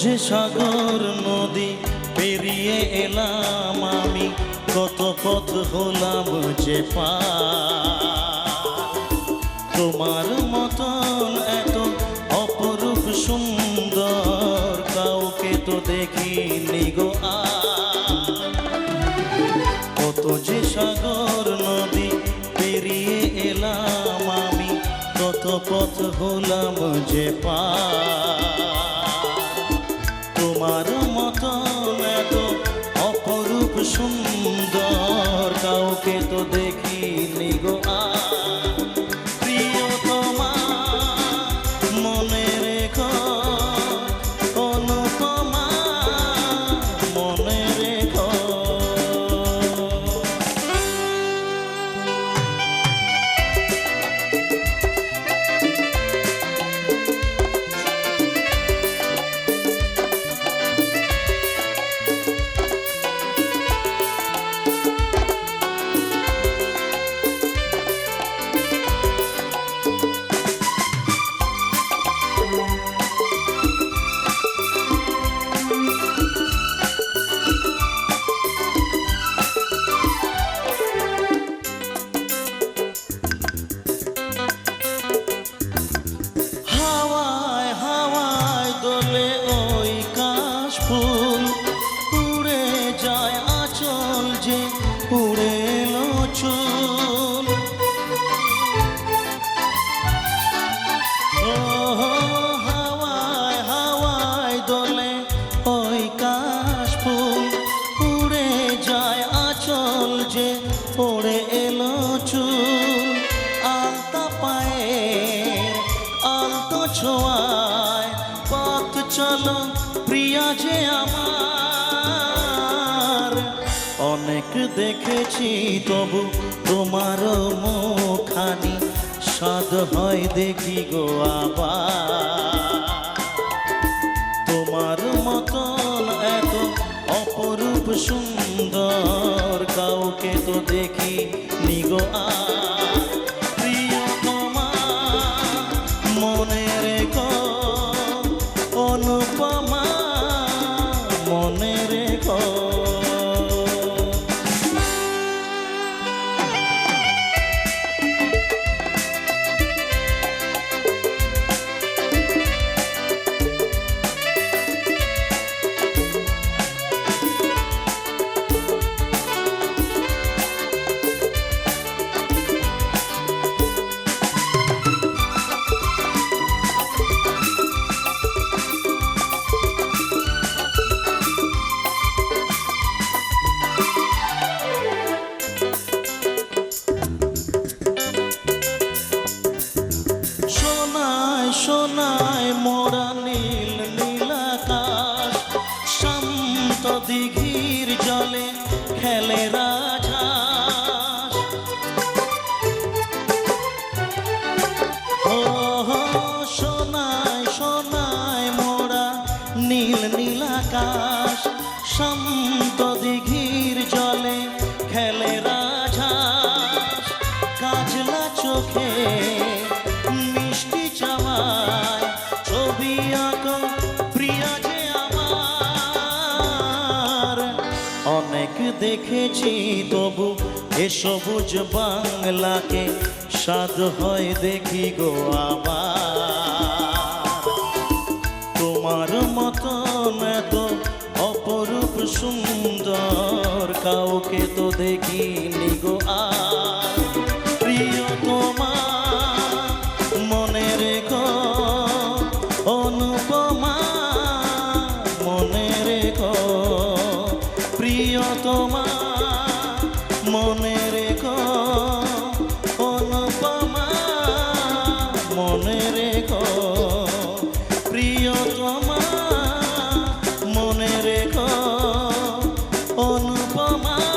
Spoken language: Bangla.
যে সাগর নদী পেরিয়ে এলাম আমি, কত পথ হলাম যে পা তোমার মতন এত অপরূপ সুন্দর কাউকে তো দেখিনি গো কত যে সাগর নদী পেরিয়ে এলাম আমি, কত পথ হলাম যে পার। ছোঁয়ায় পথ চলো প্রিয়া যে আমার। অনেক দেখেছি তবু তোমার মুখানি স্বাদ হয় দেখি গো আবার। তোমার মতন এত অপরূপ সুন্দর, কাউকে তো দেখি নিগো আর poner con দিঘির জলে খেলে রাজা। সোনায় সোনায় মোরা নীল নীলাকাশ শান্ত দেখেছি তবু এ সবুজ বাংলাকে স্বাদ হয় দেখি গো আমার তোমার মতন এত অপরূপ সুন্দর কাউকে তো দেখিনি গো আর। অনুপমা